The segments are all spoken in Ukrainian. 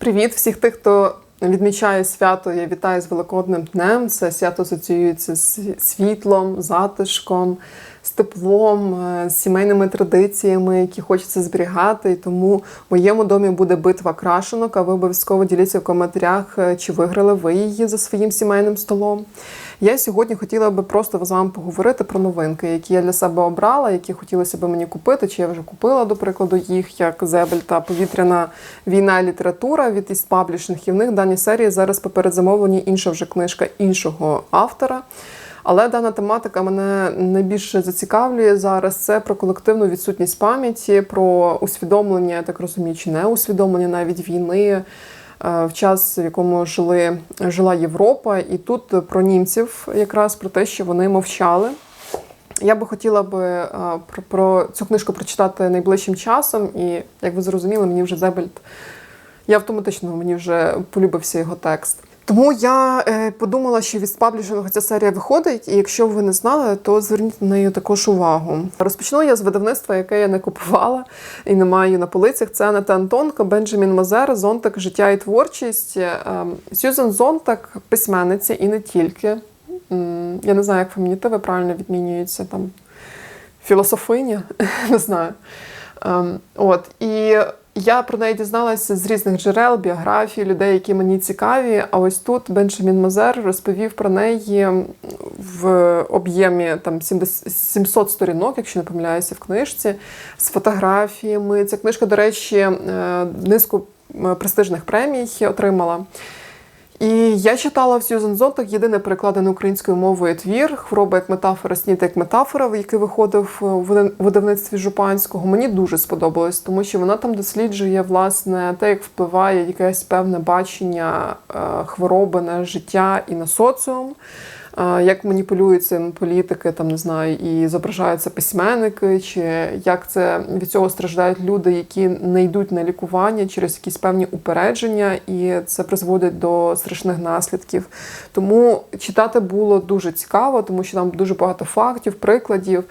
Привіт всіх тих, хто відмічає свято. Я вітаю з Великодним днем. Це свято асоціюється з світлом, затишком, з теплом, е, з сімейними традиціями, які хочеться зберігати. І тому в моєму домі буде битва крашенок. А ви обов'язково діліться в коментарях, е, чи виграли ви її за своїм сімейним столом. Я сьогодні хотіла би просто з вами поговорити про новинки, які я для себе обрала, які хотілося б мені купити, чи я вже купила, до прикладу, їх, як Зебель та повітряна війна і література від із паблішних. І в них в даній серії зараз по передзамовленні інша вже книжка іншого автора. Але дана тематика мене найбільше зацікавлює зараз. Це про колективну відсутність пам'яті, про усвідомлення, я так розумію, чи не усвідомлення навіть війни в час, в якому жили, жила Європа, і тут про німців, якраз про те, що вони мовчали. Я би хотіла би е, про, про цю книжку прочитати найближчим часом, і як ви зрозуміли, мені вже Зебельд, я автоматично мені вже полюбився його текст. Тому я е, подумала, що від паблішингу ця серія виходить, і якщо ви не знали, то зверніть на неї також увагу. Розпочну я з видавництва, яке я не купувала і не маю на полицях. Це Анета Антонко, Бенджамін Мазер, Зонтак, життя і творчість. Е, Сюзан Зонтак, письменниця і не тільки. Я не знаю, як фемінітиви правильно відмінюються там. Філософиня, не знаю. Ем, От і я про неї дізналася з різних джерел, біографій, людей, які мені цікаві. А ось тут Бенджамін Мазер розповів про неї в об'ємі там 70 700 сторінок, якщо не помиляюся, в книжці, з фотографіями. Ця книжка, до речі, е, низку е, престижних премій отримала. І я читала в Сьюзен Зонтак єдине перекладене українською мовою твір Хвороба як метафора, сніта як метафора, який виходив в видавництві Жупанського. Мені дуже сподобалось, тому що вона там досліджує власне те, як впливає якесь певне бачення е, хвороби на життя і на соціум. Як маніпулюють цим політики, там не знаю, і зображаються письменники, чи як це від цього страждають люди, які не йдуть на лікування через якісь певні упередження, і це призводить до страшних наслідків. Тому читати було дуже цікаво, тому що там дуже багато фактів, прикладів.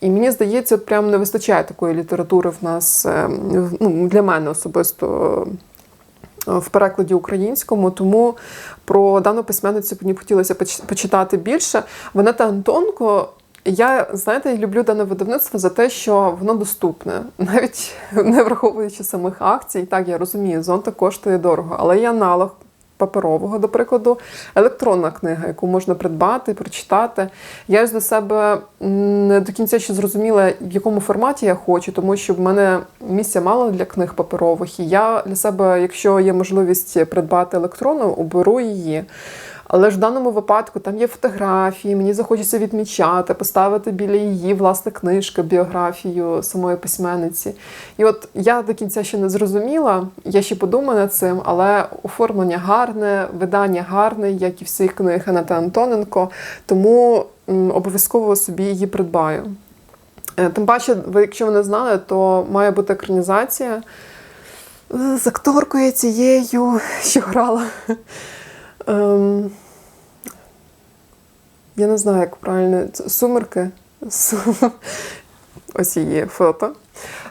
І мені здається, от прям не вистачає такої літератури в нас е, ну, для мене особисто в перекладі українському, тому про дану письменницю мені хотілося поч- почитати більше. Вона та Антонко. Я знаєте, люблю дане видавництво за те, що воно доступне, навіть не враховуючи самих акцій. Так, я розумію, зонта коштує дорого, але є аналог паперового, до прикладу, електронна книга, яку можна придбати, прочитати. Я ось для себе не до кінця ще зрозуміла, в якому форматі я хочу, тому що в мене місця мало для книг паперових. І я для себе, якщо є можливість придбати електронну, оберу її. Але ж в даному випадку там є фотографії, мені захочеться відмічати, поставити біля її власне книжки, біографію самої письменниці. І от я до кінця ще не зрозуміла, я ще подумаю над цим, але оформлення гарне, видання гарне, як і всіх книг Анати Антоненко, тому обов'язково собі її придбаю. Е, Тим паче, ви, якщо ви не знали, то має бути екранізація з акторкою цією, що грала. Ем, я не знаю, як правильно. Сумерки. Су- Ось її фото.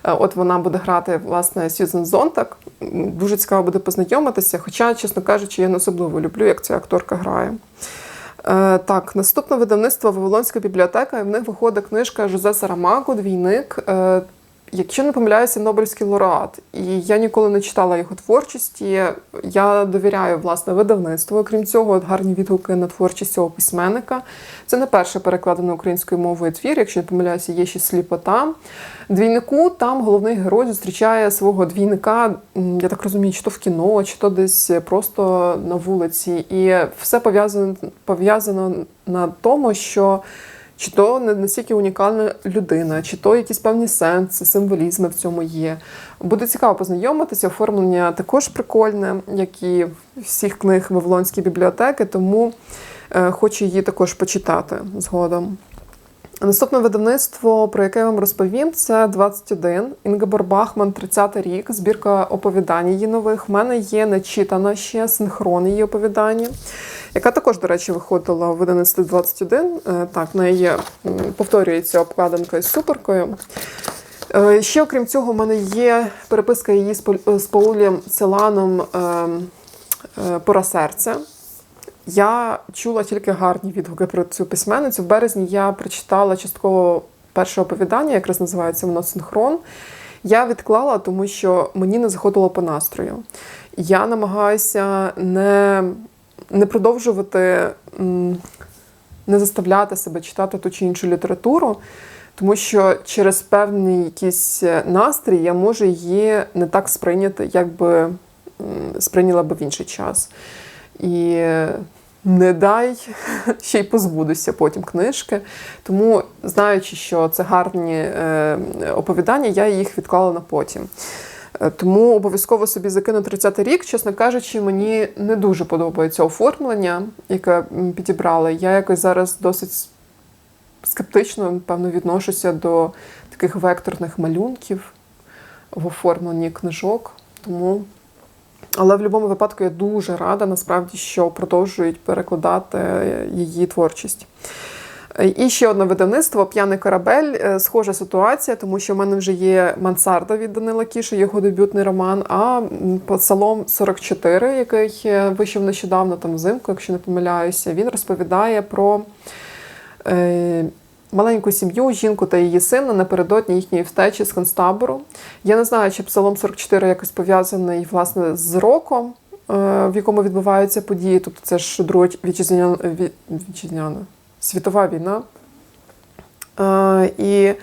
Е, От вона буде грати, власне, Сьюзен Зонтак. Дуже цікаво буде познайомитися, хоча, чесно кажучи, я не особливо люблю, як ця акторка грає. Е, Так, наступне видавництво Вавилонська бібліотека, і в них виходить книжка Жозе Сарамаго, двійник. Якщо не помиляюся, Нобелівський лауреат. І я ніколи не читала його творчості. Я довіряю власне видавництву. Крім цього, гарні відгуки на творчість цього письменника. Це не перше перекладено українською мовою твір. Якщо не помиляюся, є ще сліпота. Двійнику там головний герой зустрічає свого двійника. Я так розумію, чи то в кіно, чи то десь просто на вулиці. І все пов'язано пов'язано на тому, що чи то не настільки унікальна людина, чи то якісь певні сенси, символізми в цьому є. Буде цікаво познайомитися. Оформлення також прикольне, як і всіх книг Вавилонської бібліотеки, тому е, хочу її також почитати згодом. Наступне видавництво, про яке я вам розповім, це 21. Інгебор Бахман, 30-й рік, збірка оповідань її нових. В мене є начитана ще синхрон її оповідання, яка також, до речі, виходила в 11.21. Е, Так, в неї повторюється обкладинка із суперкою. Е, Ще окрім цього, в мене є переписка її з Паулем Целаном ем, е, Пора серця. Я чула тільки гарні відгуки про цю письменницю. В березні я прочитала частково перше оповідання, якраз називається воно Синхрон. Я відклала, тому що мені не заходило по настрою. Я намагаюся не, не продовжувати, не заставляти себе читати ту чи іншу літературу, тому що через певний якийсь настрій я можу її не так сприйняти, як би сприйняла би в інший час. І не дай ще й позбудуся потім книжки. Тому, знаючи, що це гарні е, оповідання, я їх відклала на потім. Е, Тому обов'язково собі закину 30-й рік. Чесно кажучи, мені не дуже подобається оформлення, яке підібрали. Я якось зараз досить скептично, певно, відношуся до таких векторних малюнків в оформленні книжок. Тому але в будь-якому випадку я дуже рада, насправді, що продовжують перекладати її творчість. І ще одне видавництво П'яний корабель. Е, Схожа ситуація, тому що в мене вже є Мансарда від Данила Кіша, його дебютний роман. А Псалом 44, який е, вийшов нещодавно там взимку, якщо не помиляюся, він розповідає про е, маленьку сім'ю, жінку та її сина напередодні їхньої втечі з концтабору. Я не знаю, чи Псалом 44 якось пов'язаний власне з роком, е, в якому відбуваються події. Тобто це ж друга вітчизняна, вітчизняна світова війна. Е, І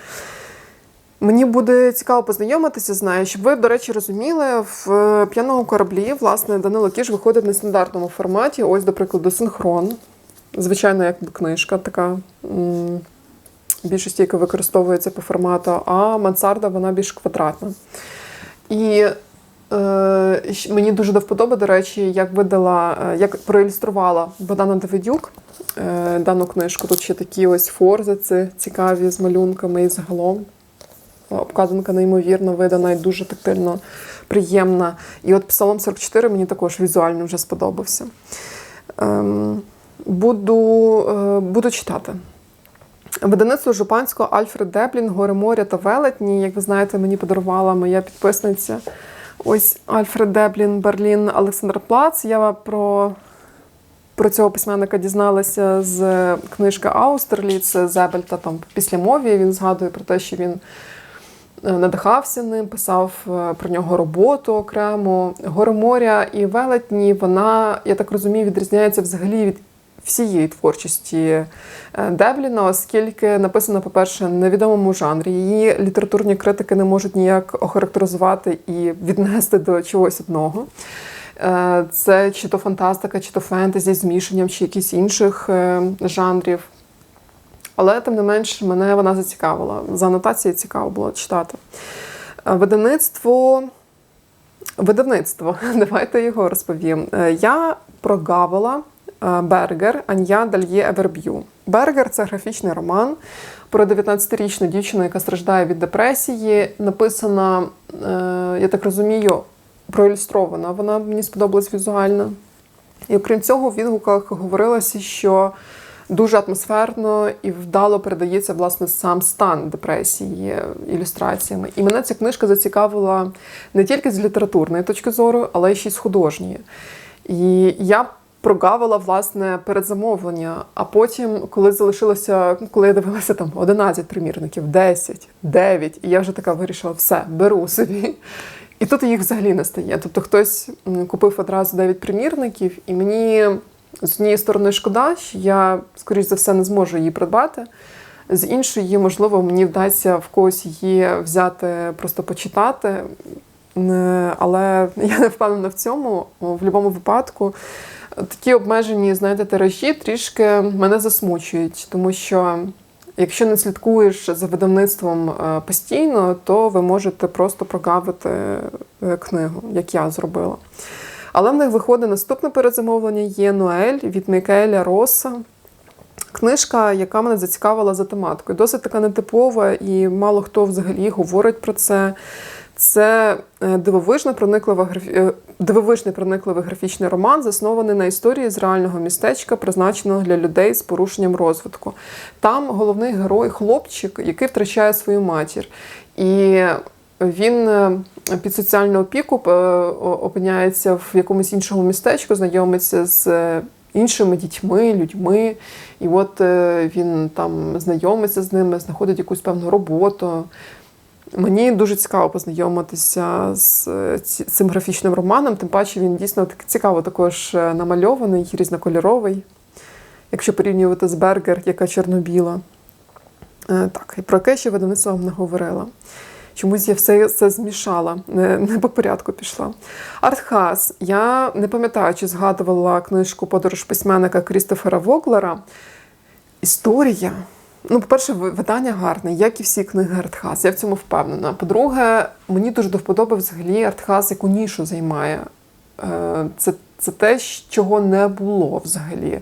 мені буде цікаво познайомитися з нею, щоб ви, до речі, розуміли, в е, п'яному кораблі власне Данило Кіш виходить в нестандартному форматі. Ось, до прикладу, синхрон. Звичайно, як книжка така. Більшості, яка використовується по формату, а мансарда вона більш квадратна. І е, мені дуже до вподоби, до речі, як видала, е, як проілюструвала Богдана Давидюк е, дану книжку. Тут ще такі ось форзиці цікаві з малюнками і загалом. Обкладинка неймовірно видана і дуже тактильно приємна. І от Псалом 44 мені також візуально вже сподобався. Ем, буду, е, буду читати. Видавництво Жупанського Альфред Деплін, Гори моря та велетні. Як ви знаєте, мені подарувала моя підписниця. Ось Альфред Деплін, Берлін, Олександр Плац. Я про, про цього письменника дізналася з книжки Аустерліц Зебельта. Там після мові він згадує про те, що він е, надихався ним, писав е, про нього роботу окремо. Гори моря і велетні, вона, я так розумію, відрізняється взагалі від всієї творчості е, Девліна, оскільки написана, по-перше, невідомому жанрі. Її літературні критики не можуть ніяк охарактеризувати і віднести до чогось одного. Е, Це чи то фантастика, чи то фентезі з змішанням, чи якісь інших е, жанрів. Але тим не менш мене вона зацікавила. За анотацією цікаво було читати. Видавництво. Видавництво, давайте його розповім. Я прогавила Бергер Ан'я Дальє Еверб'ю. Бергер це графічний роман про 19-річну дівчину, яка страждає від депресії. Написана, е, я так розумію, проілюстрована. Вона мені сподобалась візуально. І окрім цього, в відгуках говорилося, що дуже атмосферно і вдало передається власне сам стан депресії ілюстраціями. І мене ця книжка зацікавила не тільки з літературної точки зору, але ще й з художньої. І я прогавила власне передзамовлення. А потім, коли залишилося, коли я дивилася там 11 примірників, 10, 9, і я вже така вирішила, все, беру собі. І тут їх взагалі не стає. Тобто хтось купив одразу 9 примірників, і мені з однієї сторони шкода, що я, скоріш за все, не зможу її придбати. З іншої, можливо, мені вдасться в когось її взяти, просто почитати. Але я не впевнена в цьому. В будь-якому випадку такі обмежені, знаєте, тиражі трішки мене засмучують, тому що якщо не слідкуєш за видавництвом е, постійно, то ви можете просто прогавити е, книгу, як я зробила. Але в них виходить наступне передзамовлення є Ноель від Мікаеля Роса. Книжка, яка мене зацікавила за тематикою. Досить така нетипова, і мало хто взагалі говорить про це. Це е, дивовижно прониклива графі... е, дивовижний проникливий графічний роман, заснований на історії з реального містечка, призначеного для людей з порушенням розвитку. Там головний герой хлопчик, який втрачає свою матір. І він е, під соціальну опіку опиняється в якомусь іншому містечку, знайомиться з іншими дітьми, людьми. І от він там знайомиться з ними, знаходить якусь певну роботу. Мені дуже цікаво познайомитися з е, цим графічним романом, тим паче він дійсно цікаво також е, намальований, різнокольоровий, якщо порівнювати з Бергер, яка чорно-біла. Е, Так, і про яке ще видавництво вам не говорила. Чомусь я все це змішала, не, не по порядку пішла. Артхас. Я не пам'ятаю, чи згадувала книжку Подорож письменника Крістофера Воглера. Історія. Ну, по-перше, видання гарне, як і всі книги Артхас. Я в цьому впевнена. По-друге, мені дуже до вподоби взагалі Артхас, яку нішу займає. Е, Це, це те, чого не було взагалі.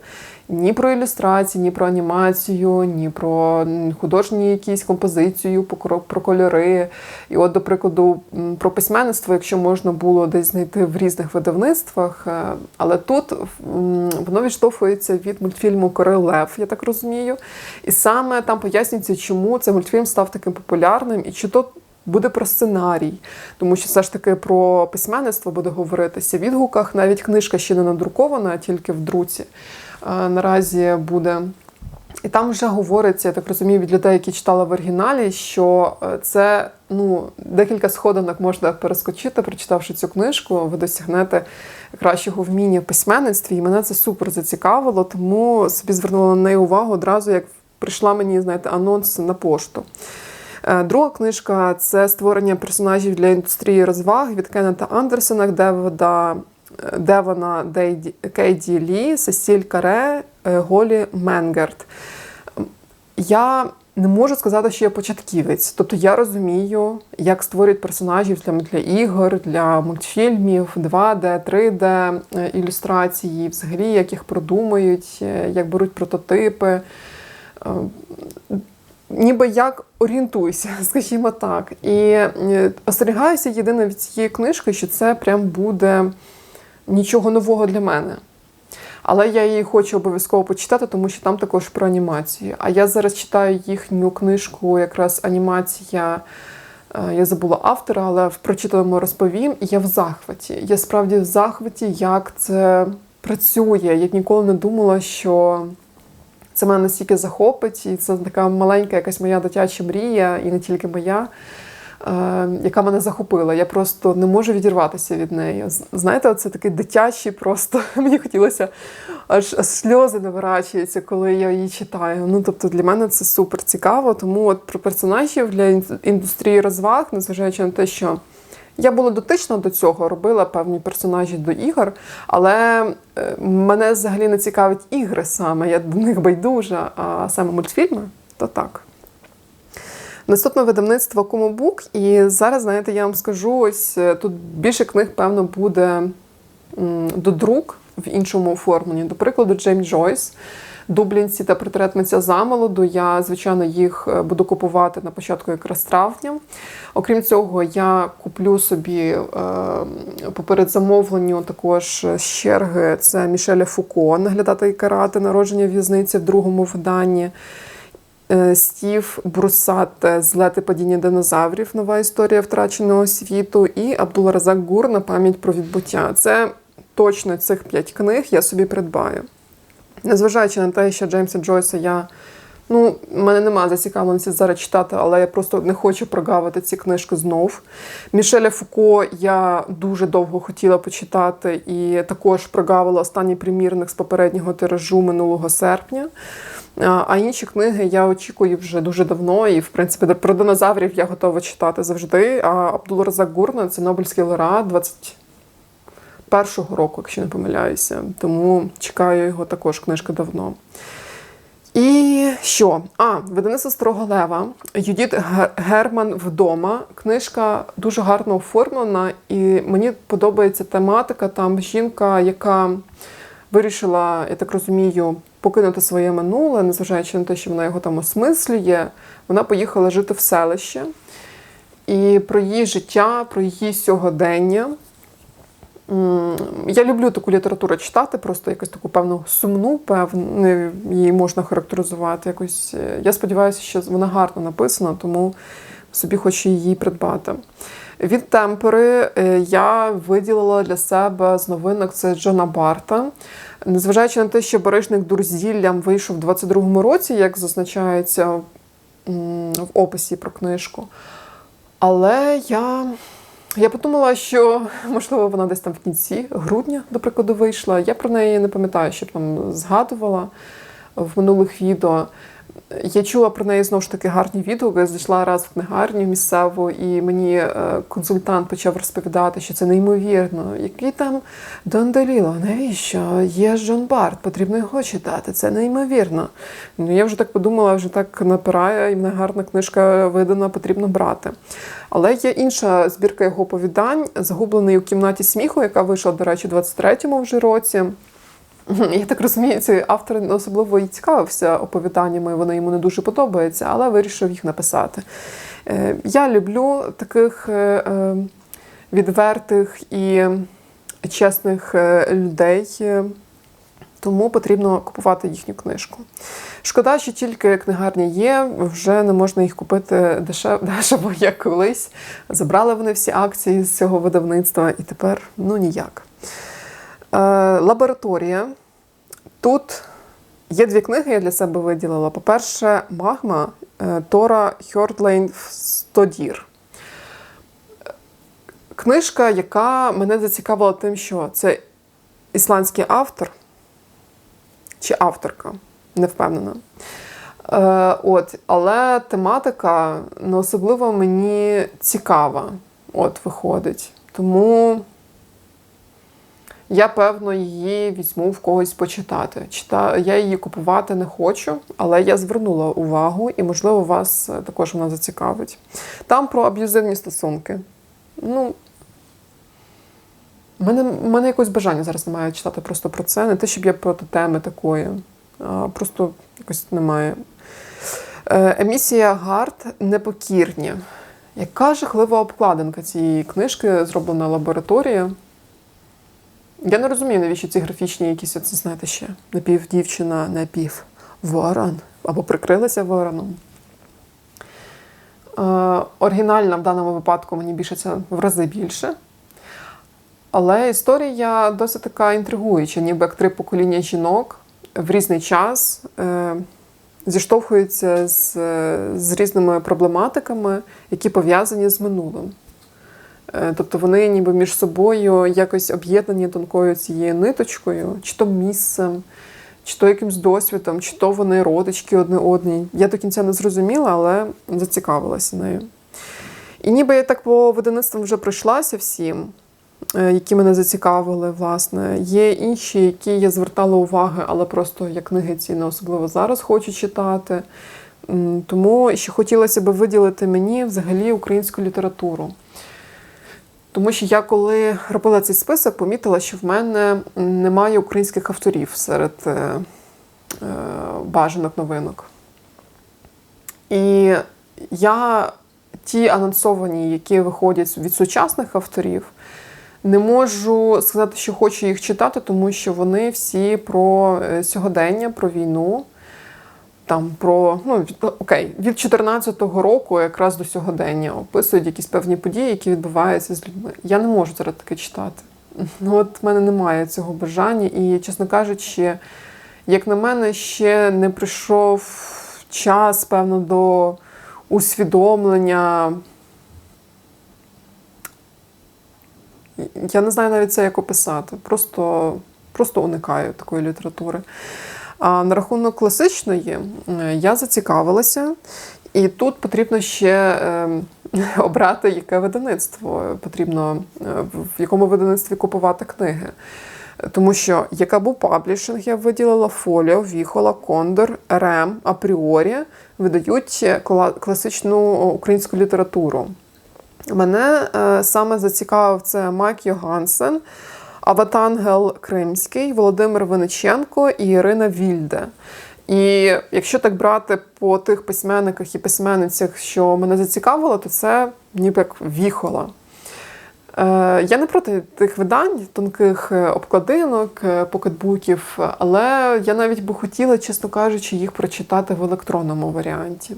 Ні про ілюстрації, ні про анімацію, ні про художні якісь композицію, про, кольори. І от, до прикладу, про письменництво, якщо можна було десь знайти в різних видавництвах, е, але тут воно відштовхується від мультфільму Король Лев, я так розумію. І саме там пояснюється, чому цей мультфільм став таким популярним, і чи то буде про сценарій, тому що все ж таки про письменництво буде говоритися в відгуках. Навіть книжка ще не надрукована, а тільки в друці. Наразі буде. І там вже говориться, я так розумію, від людей, які читали в оригіналі, що е, це ну, декілька сходинок можна перескочити, прочитавши цю книжку, ви досягнете кращого вміння в письменництві. І мене це супер зацікавило, тому собі звернула на неї увагу одразу, як прийшла мені, знаєте, анонс на пошту. Е, Друга книжка це створення персонажів для індустрії розваг від Кеннета Андерсона, Девода, е, Девона Кейді Лі, Сесіль Каре, е, Голі Менгерт. Я не можу сказати, що я початківець. Тобто я розумію, як створюють персонажів для, для ігор, для мультфільмів, 2D, 3D е, ілюстрації, взагалі, як їх продумують, як беруть прототипи. Ніби як орієнтуюся, скажімо так. І е, остерігаюся єдине від цієї книжки, що це прям буде нічого нового для мене. Але я її хочу обов'язково почитати, тому що там також про анімацію. А я зараз читаю їхню книжку, якраз анімація. е, Я забула автора, але в прочитаному розповім. І я в захваті. Я справді в захваті, як це працює. Я ніколи не думала, що це мене настільки захопить, і це така маленька якась моя дитяча мрія, і не тільки моя, е, яка мене захопила. Я просто не можу відірватися від неї. Знаєте, це такий дитячий, просто мені хотілося аж, сльози наворачуються, коли я її читаю. Ну тобто для мене це супер цікаво. Тому от про персонажів для індустрії розваг, незважаючи на те, що. Я була дотична до цього, робила певні персонажі до ігор, але е, мене взагалі не цікавить ігри саме. Я до них байдужа, а саме мультфільми то так. Наступне видавництво Комобук, і зараз, знаєте, я вам скажу, ось е, тут більше книг, певно, буде до друк в іншому оформленні. До прикладу, Джеймс Джойс, Дублінці та портрет замолоду. Я, звичайно, їх е, буду купувати на початку якраз травня. Окрім цього, я куплю собі е, по передзамовленню також з черги це Мішеля Фуко, наглядати і карати народження в'язниці в другому виданні. Е, Стів Брусат Злети падіння динозаврів. Нова історія втраченого світу. І Абдулразак Гур на пам'ять про відбуття. Це точно цих п'ять книг я собі придбаю. Незважаючи на те, що Джеймса Джойса я. Ну, в мене немає зацікавленості зараз читати, але я просто не хочу прогавити ці книжки знов. Мішеля Фуко я дуже довго хотіла почитати і також прогавила останній примірник з попереднього тиражу минулого серпня. А інші книги я очікую вже дуже давно, і в принципі про динозаврів я готова читати завжди. А Абдулразак Гурна це Нобелівський лауреат 21-го року, якщо не помиляюся. Тому чекаю його також книжка давно. І що? А, видавництво Строго Лева, Юдіт Герман вдома. Книжка дуже гарно оформлена, і мені подобається тематика. Там жінка, яка вирішила, я так розумію, покинути своє минуле, незважаючи на те, що вона його там осмислює. Вона поїхала жити в селище. і про її життя, про її сьогодення. Я люблю таку літературу читати, просто якусь таку певну сумну, певну її можна характеризувати. Якось е, я сподіваюся, що вона гарно написана, тому собі хочу її придбати. Від темпери е, я виділила для себе з новинок це Джона Барта. Незважаючи на те, що баришник дурзіллям вийшов у 22-му році, як зазначається в описі про книжку. Але я, я подумала, що можливо вона десь там в кінці грудня, до прикладу, вийшла. Я про неї не пам'ятаю, щоб там згадувала в минулих відео. Я чула про неї знову ж таки гарні відгуки. Я Зайшла раз в книгарню місцеву, і мені е, консультант почав розповідати, що це неймовірно. Який там Дон Деліло, навіщо? Є Жон Барт, потрібно його читати. Це неймовірно. Ну я вже так подумала, вже так напирає, і мене гарна книжка видана, потрібно брати. Але є інша збірка його оповідань, загублений у кімнаті сміху, яка вийшла, до речі, у 23-му вже році. Я так розумію, цей автор не особливо і цікавився оповіданнями, вони йому не дуже подобаються, але вирішив їх написати. Е, Я люблю таких е, е, відвертих і чесних людей, тому потрібно купувати їхню книжку. Шкода, що тільки книгарні є, вже не можна їх купити дешево, дешево як колись. Забрали вони всі акції з цього видавництва, і тепер ну ніяк. Е, лабораторія. Тут є дві книги, я для себе виділила. По-перше, Магма е, Тора Хьордлейн Стодір. Книжка, яка мене зацікавила тим, що це ісландський автор чи авторка, не впевнена. Е, от, але тематика не особливо мені цікава, от виходить. Тому я, певно, її візьму в когось почитати. Чита... Я її купувати не хочу, але я звернула увагу, і, можливо, вас е, також вона зацікавить. Там про аб'юзивні стосунки. Ну, в мене, мене якось бажання зараз немає читати просто про це. Не те, щоб я проти теми такої, а просто якось немає. Е, Емісія Гарт Непокірні. Яка жахлива обкладинка цієї книжки зроблена лабораторія. Я не розумію, навіщо ці графічні якісь, оце, знаєте, ще напівдівчина, напів ворон, або прикрилася вороном. Е, оригінальна в даному випадку мені більше це в рази більше. Але історія досить така інтригуюча, ніби як три покоління жінок в різний час е, зіштовхуються з, з різними проблематиками, які пов'язані з минулим. Е, Тобто вони ніби між собою якось об'єднані тонкою цією ниточкою, чи то місцем, чи то якимсь досвідом, чи то вони родички одне одній. Я до кінця не зрозуміла, але зацікавилася нею. І ніби я так по видавництвам вже пройшлася всім, е, які мене зацікавили, власне. Є інші, які я звертала уваги, але просто я книги ці не особливо зараз хочу читати. Тому ще хотілося б виділити мені взагалі українську літературу. Тому що я коли робила цей список, помітила, що в мене немає українських авторів серед е, е, бажаних новинок. І я ті анонсовані, які виходять від сучасних авторів, не можу сказати, що хочу їх читати, тому що вони всі про е, сьогодення, про війну. Там про ну окей, від 14-го року якраз до сьогодення описують якісь певні події, які відбуваються з людьми. Я не можу зараз таке читати. Ну от в мене немає цього бажання, і, чесно кажучи, як на мене, ще не прийшов час, певно, до усвідомлення. Я не знаю навіть це як описати. Просто, просто уникаю такої літератури. А на рахунок класичної е, я зацікавилася, і тут потрібно ще е, обрати, яке видавництво потрібно, е, в якому видавництві купувати книги. Тому що яка був паблішинг, я виділила Фоліо, Віхола, Кондор, Рем, Апріорі видають класичну українську літературу. Мене саме зацікавив це Майк Йогансен. Аватангел Кримський, Володимир Виниченко і Ірина Вільде. І якщо так брати по тих письменниках і письменницях, що мене зацікавило, то це ніби як віхола. Е, Я не проти тих видань, тонких е, обкладинок, е, покетбуків, але я навіть би хотіла, чесно кажучи, їх прочитати в електронному варіанті.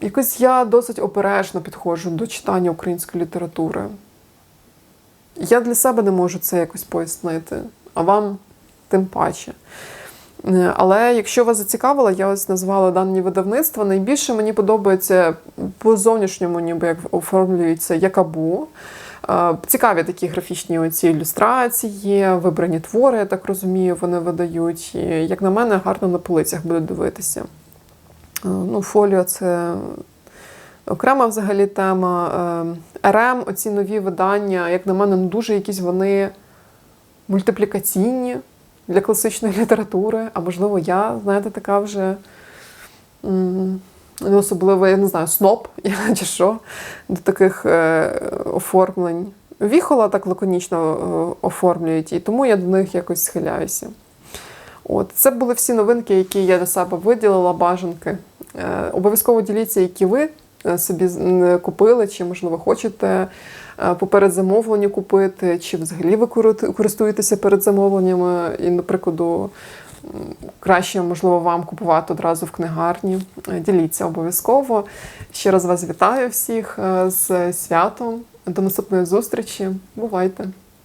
Якось я досить обережно підходжу до читання української літератури. Я для себе не можу це якось пояснити, а вам тим паче. Е, Але якщо вас зацікавило, я ось назвала дані видавництва. Найбільше мені подобається по зовнішньому, ніби як оформлюється якабу. Е, Цікаві такі графічні оці ілюстрації, вибрані твори, я так розумію, вони видають. І, як на мене, гарно на полицях буде дивитися. Е, Ну, фоліо це окрема взагалі тема. Е, РМ, оці нові видання, як на мене, ну, дуже якісь вони мультиплікаційні для класичної літератури. А можливо, я, знаєте, така вже не особливо, я не знаю, сноб чи що до таких е, оформлень. Віхола так лаконічно е, оформлюють, і тому я до них якось схиляюся. От, це були всі новинки, які я для себе виділила, бажанки. Е, обов'язково діліться, які ви е, собі купили, чи, можливо, хочете е, по передзамовленню купити, чи взагалі ви користуєтеся передзамовленнями, і, наприклад, краще, можливо, вам купувати одразу в книгарні. Е, Діліться обов'язково. Ще раз вас вітаю всіх е, з святом. До наступної зустрічі. Бувайте!